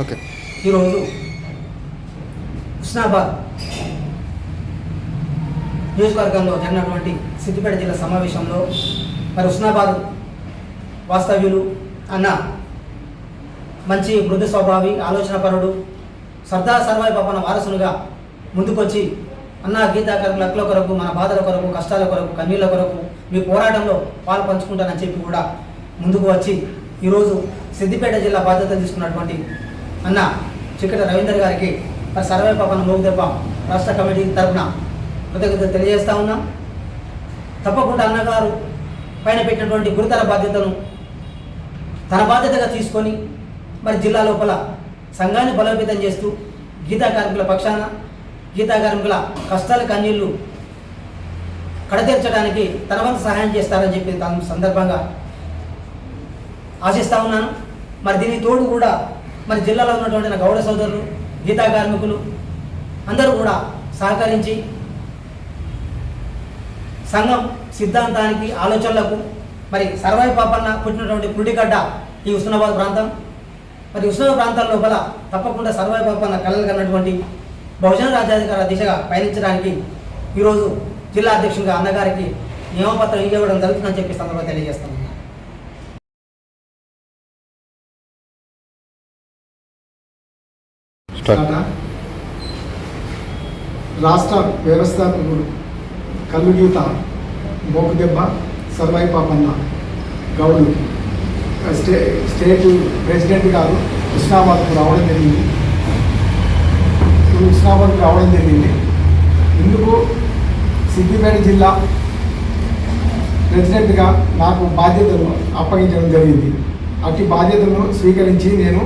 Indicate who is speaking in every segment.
Speaker 1: Okay.
Speaker 2: ఈరోజు హుస్నాబాద్ నియోజకవర్గంలో జరిగినటువంటి సిద్దిపేట జిల్లా సమావేశంలో మరి హుస్నాబాద్ వాస్తవ్యులు అన్న మంచి మృదు స్వభావి ఆలోచనపరుడు సర్దార్ సర్వాయి పాపన వారసునిగా ముందుకొచ్చి అన్న గీతా లక్కుల కొరకు మన బాధల కొరకు కష్టాల కొరకు కన్నీళ్ళ కొరకు మీ పోరాటంలో పాలు పంచుకుంటానని చెప్పి కూడా ముందుకు వచ్చి ఈరోజు సిద్దిపేట జిల్లా బాధ్యత తీసుకున్నటువంటి అన్న చిక్కట రవీందర్ గారికి మరి సర్వాయి పాపన మోగుదెబ్బ రాష్ట్ర కమిటీ తరఫున కృతజ్ఞత తెలియజేస్తా ఉన్నాం. తప్పకుండా అన్నగారు పైన పెట్టినటువంటి గురుతర బాధ్యతను తన బాధ్యతగా తీసుకొని మరి జిల్లా లోపల సంఘాన్ని బలోపేతం చేస్తూ గీతా కార్మికుల పక్షాన గీతా కార్మికుల కష్టాల కన్నీళ్ళు కడతీర్చడానికి తన వంతు సహాయం చేస్తారని చెప్పి తన సందర్భంగా ఆశిస్తా ఉన్నాను. మరి దీని తోడు కూడా మరి జిల్లాలో ఉన్నటువంటి నా గౌడ సోదరులు గీతా కార్మికులు అందరూ కూడా సహకరించి సంఘం సిద్ధాంతానికి ఆలోచనలకు మరి సర్వాయి పాపన్న పుట్టినటువంటి పుడిగడ్డ ఈ ఉస్మానాబాద్ ప్రాంతం. మరి ఉస్మానాబాద్ ప్రాంతాల లోపల తప్పకుండా సర్వాయి పాపన్న కళలు కన్నటువంటి బహుజన రాజ్యాధికార దిశగా పయనించడానికి ఈరోజు జిల్లా అధ్యక్షుడిగా అన్నగారికి నియమపత్రం ఇవ్వడం జరుగుతుందని చెప్పి సందర్భంగా తెలియజేస్తున్నాను.
Speaker 1: స్టార్ట్
Speaker 3: రాష్ట్ర వ్యవస్థాపకుడు కల్లుగీత Mokudebba Sarvai Papanna Goud. State state president గారు హుస్నాబాద్కు రావడం జరిగింది. హుస్నాబాద్కు రావడం జరిగింది. ఇందుకు సిద్దిపేట జిల్లా ప్రెసిడెంట్గా నాకు బాధ్యతలు అప్పగించడం జరిగింది. అట్టి బాధ్యతలను స్వీకరించి నేను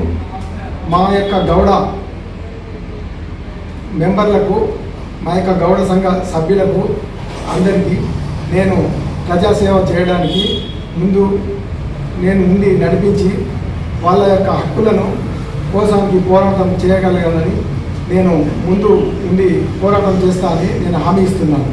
Speaker 3: మా యొక్క గౌడ మెంబర్లకు మా యొక్క గౌడ సంఘ సభ్యులకు అందరికీ నేను ప్రజాసేవ చేయడానికి ముందు నేను ఉండి నడిపించి వాళ్ళ యొక్క హక్కులను కోసానికి పోరాటం చేయగలగాలని నేను ముందు ఉండి పోరాటం చేస్తా అని నేను హామీ ఇస్తున్నాను.